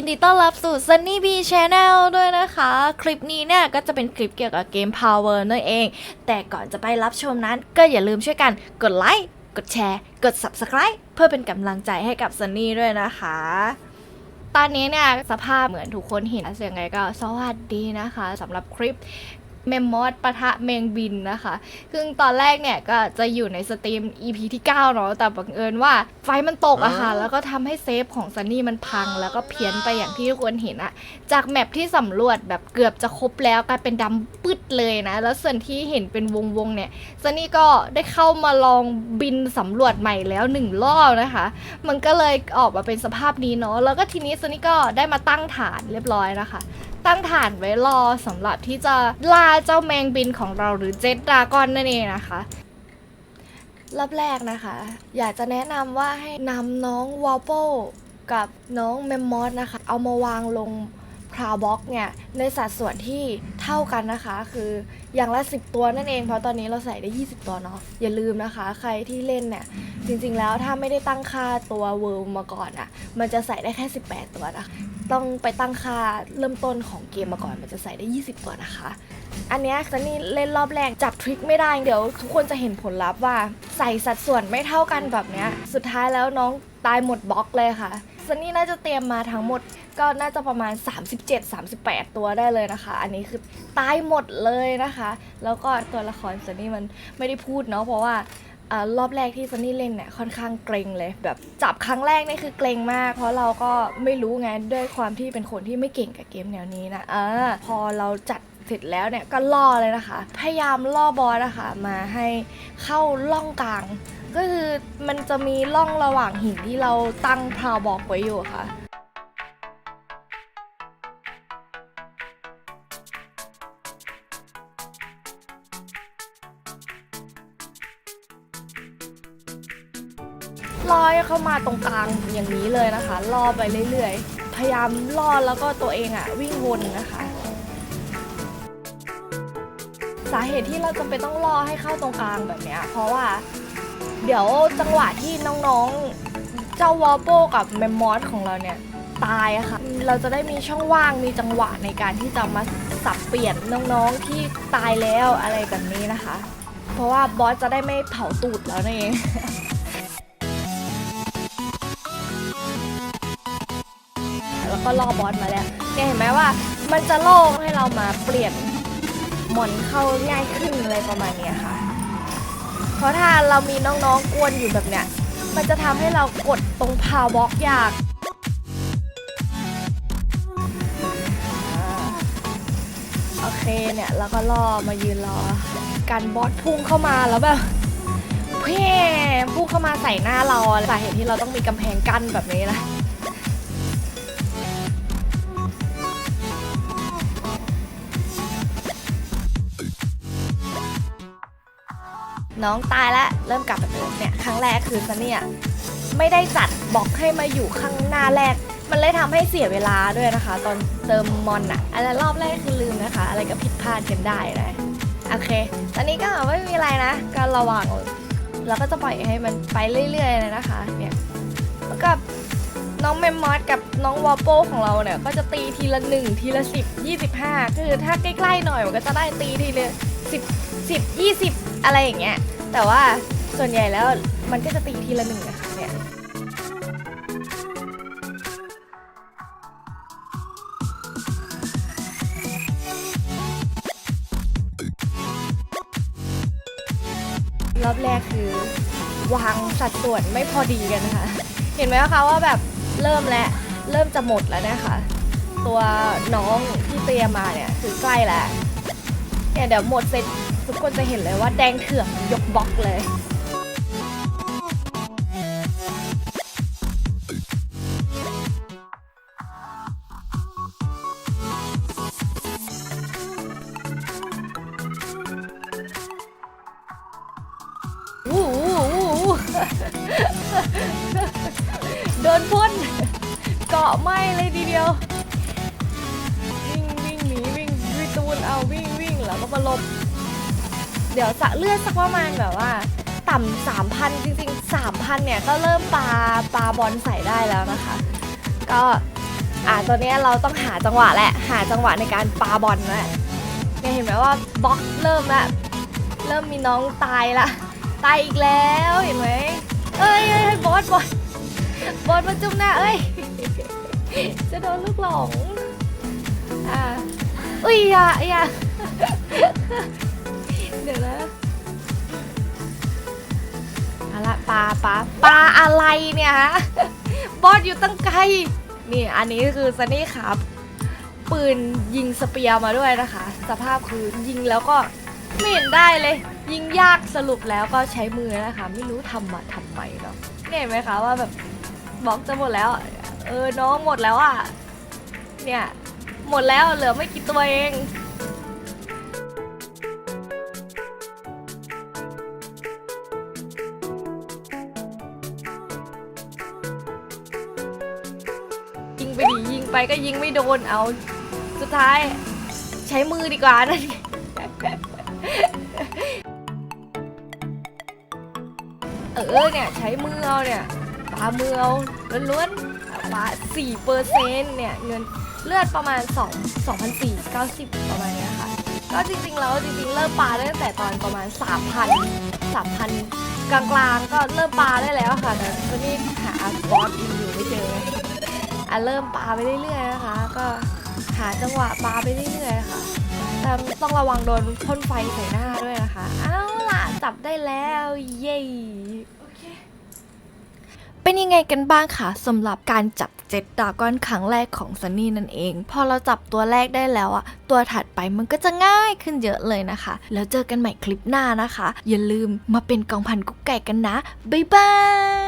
ยินดีต้อนรับสู่ Sunny B Channel ด้วยนะคะ คลิปนี้เนี่ยก็จะเป็นคลิปเกี่ยวกับเกม Power นั่นเอง แต่ก่อนจะไปรับชมนั้น ก็อย่าลืมช่วยกันกดไลค์ กดแชร์ กด Subscribe เพื่อเป็นกำลังใจให้กับ Sunny ด้วยนะคะ ตอนนี้เนี่ยสภาพเหมือนทุกคนเห็นเสียงไงก็สวัสดีนะคะสำหรับคลิป เมมมอสปะทะเมงบินนะคะซึ่งตอนแรกเนี่ยก็จะอยู่ในสตรีม EP ที่ 9 เนาะ แต่บังเอิญว่าไฟมันตกอะค่ะ แล้วก็ทำให้เซฟของซันนี่มันพัง แล้วก็เพี้ยนไปอย่างที่ทุกคนเห็นอะจากแมปที่สำรวจแบบเกือบจะครบแล้วกลายเป็นดำปึ๊ดเลยนะ แล้วส่วนที่เห็นเป็นวงๆเนี่ยซันนี่ก็ได้เข้ามาลองบินสำรวจใหม่แล้วหนึ่งรอบนะคะ มันก็เลยออกมาเป็นสภาพนี้เนาะ แล้วก็ทีนี้ซันนี่ก็ได้มาตั้งฐานเรียบร้อยนะคะตั้งฐานไว้รอสำหรับที่จะล่าเจ้าแมงบินของเราหรือเจ็ดดากอนนั่นเองนะคะรอบแรกนะคะ อยากจะแนะนำว่าให้นำน้องวอลโปกับน้องเมมมอสนะคะ เอามาวางลงพราวบ็อกเนี่ย ในสัดส่วนที่เท่ากันนะคะ คืออย่างละ 10 ตัวนั่นเอง เพราะตอนนี้เราใส่ได้ 20 ตัวเนาะอย่าลืมนะคะ ใครที่เล่นเนี่ย จริงๆแล้วถ้าไม่ได้ตั้งค่าตัวเวิลด์มาก่อนอะ่ะ มันจะใส่ได้แค่ 18 ตัวนะคะ ต้องไปตั้งค่าเริ่มต้นของเกมมาก่อนมันจะใส่ได้ 20ตัวนะคะ อันนี้ซันนี่เล่นรอบแรกจับทริคไม่ได้เดี๋ยวทุกคนจะเห็นผลลัพธ์ว่าใส่สัดส่วนไม่เท่ากันแบบเนี้ยสุดท้ายแล้วน้องตายหมดบล็อกเลยค่ะซันนี่น่าจะเตรียมมาทั้งหมดก็น่าจะประมาณ 37-38 ตัวได้เลยนะคะ อันนี้คือตายหมดเลยนะคะ แล้วก็ตัวละครซันนี่มันไม่ได้พูดเนาะเพราะว่า อรอบแรกที่ซันนี่เล่นเนี่ยค่อนข้างเกรงเลยแบบจับครั้งแรกนี่คือเกรงมาก เพราะเราก็ไม่รู้ไงด้วยความที่เป็นคนที่ไม่เก่งกับเกมแนวนี้นะเออพอเราจัดเสร็จแล้วเนี่ยก็ล่อเลยนะคะ พยายามล่อบอสนะคะมาให้เข้าล่องกลาง ก็คือมันจะมีล่องระหว่างหินที่เราตั้งพราวบอกไว้อยู่ค่ะ ลอให้เข้ามาตรงกลางอย่างนี้เลยนะคะล่อไปเรื่อยๆ พยายามล่อแล้วก็ตัวเองอะวิ่งวนนะคะ สาเหตุที่เราจำเป็นต้องล่อให้เข้าตรงกลางแบบเนี้ยเพราะว่าเดี๋ยวจังหวะที่น้องๆเจ้าวอลโปกับแมมมอสของเราเนี่ยตายอะค่ะเราจะได้มีช่องว่างมีจังหวะในการที่จะมาสับเปลี่ยนน้องๆที่ตายแล้วอะไรแบบนี้นะคะ เพราะว่าบอสจะได้ไม่เผาตูดแล้วนั่ ก็ล่อบอสมาแล้วเนี่ยเห็นไหมว่า มันจะโล่งให้เรามาเปลี่ยนหมอนเข้าง่ายขึ้นอะไรประมาณเนี้ยค่ะ เพราะถ้าเรามีน้องๆกวนอยู่แบบเนี้ย มันจะทำให้เรากดตรงพาวบล็อกยากโอเคเนี่ยแล้วก็รอมายืนรอ การบอสพุ่งเข้ามาแล้วแบบเพ่พุ่งเข้ามาใส่หน้าเราสาเหตุที่เราต้องมีกำแพงกั้นแบบนี้นะ น้องตายแล้วเริ่มกลับมาเดิมเนี่ยครั้งแรกคือซันเนี่ยไม่ได้จัดบอกให้มาอยู่ข้างหน้าแรก มันเลยทำให้เสียเวลาด้วยนะคะ ตอนเติมมอนอะอันนั้นรอบแรกคือลืมนะคะ อะไรก็ผิดพลาดกันได้นะโอเค ตอนนี้ก็ไม่มีอะไรนะก็ระวังแล้วก็จะปล่อยให้มันไปเรื่อยๆเลยนะคะเนี่ยแล้วกับน้องเมมมอสกับน้องวอลโปของเราเนี่ยก็จะตีทีละหนึ่งทีละสิบยี่สิบห้าคือถ้าใกล้ๆหน่อยมันก็จะได้ตีทีละสิบ สิบยี่สิบอะไรอย่างเงี้ย แต่ว่าส่วนใหญ่แล้วมันก็จะตีทีละหนึ่งนะคะเนี่ยรอบแรกคือวางสัดส่วนไม่พอดีกันนะคะ เห็นไหมคะว่าแบบเริ่มแล้วเริ่มจะหมดแล้วนะคะ ตัวน้องที่เตรียมมาเนี่ยคือใกล้แล้วเนี่ยเดี๋ยวหมดเสร็จ ทุกคนจะเห็นเลยว่าแดงเถื่อนยกบล็อกเลยวู้วู้วู้วู้โดนพ่นเกาะไหมเลยทีเดียว วิ่งวิ่งหนีวิ่งวิ่งตูนเอาวิ่งวิ่งแล้วก็มาหลบ เดี๋ยวสะเลือดสักประมาณแบบว่า ต่ำสามพันจริงๆสามพันเนี่ยก็เริ่มปลาปลาบอลใส่ได้แล้วนะคะ ก็อะตอนนี้เราต้องหาจังหวะแหละหาจังหวะในการปาบอลนะเนี่ยเห็นไหมว่าบล็อกเริ่มละเริ่มมีน้องตายละตายอีกแล้วเห็นไหมเอ้ยเอ้ยเอ้ยบอสบอสบอสมาจุ่มหน้าเอ้ยจะโดนลูกหลงอ่าอุ้ยอย่าอย่า เดี๋ยวนะเอาละปลาปลาปลาอะไรเนี่ยฮะบอสอยู่ตั้งไกลนี่อันนี้คือซันนี่ครับ ปืนยิงสเปียร์มาด้วยนะคะ สภาพคือยิงแล้วก็ไม่เห็นได้เลย ยิงยากสรุปแล้วก็ใช้มือนะคะ ไม่รู้ทำมาทำไมเนี่ยเห็นไหมคะว่าแบบบล็อกจะหมดแล้วเออน้องหมดแล้วอะเนี่ยหมดแล้วเหลือไม่กี่ตัวเอง ไปก็ยิงไม่โดนเอาสุดท้ายใช้มือดีกว่านั่นเออเนี่ยใช้มือเอาเนี่ยปามือเอาล้วนๆปาสี่เปอร์เซ็นต์เนี่ยเงินเลือดประมาณ2 2,490 ประมาณนี้ค่ะ ก็จริงๆแล้วจริงๆเริ่มปาได้ตั้งแต่ตอนประมาณ 3,000 3,000กลางๆก็เริ่มปาได้แล้วค่ะแต่ตอนนี้หาบอสอีกอยู่ไม่เจอ อะเริ่มปาไปเรื่อยๆนะคะ ก็หาจังหวะปาไปเรื่อยๆค่ะ แต่ต้องระวังโดนพ่นไฟใส่หน้าด้วยนะคะเอาล่ะจับได้แล้วเย้เป็นยังไงกันบ้างคะสำหรับการจับเจ็ดดากอนครั้งแรกของซันนี่นั่นเอง พอเราจับตัวแรกได้แล้วอะตัวถัดไปมันก็จะง่ายขึ้นเยอะเลยนะคะ แล้วเจอกันใหม่คลิปหน้านะคะ อย่าลืมมาเป็นกองพันกุ๊กไก่กันนะ บ๊ายบาย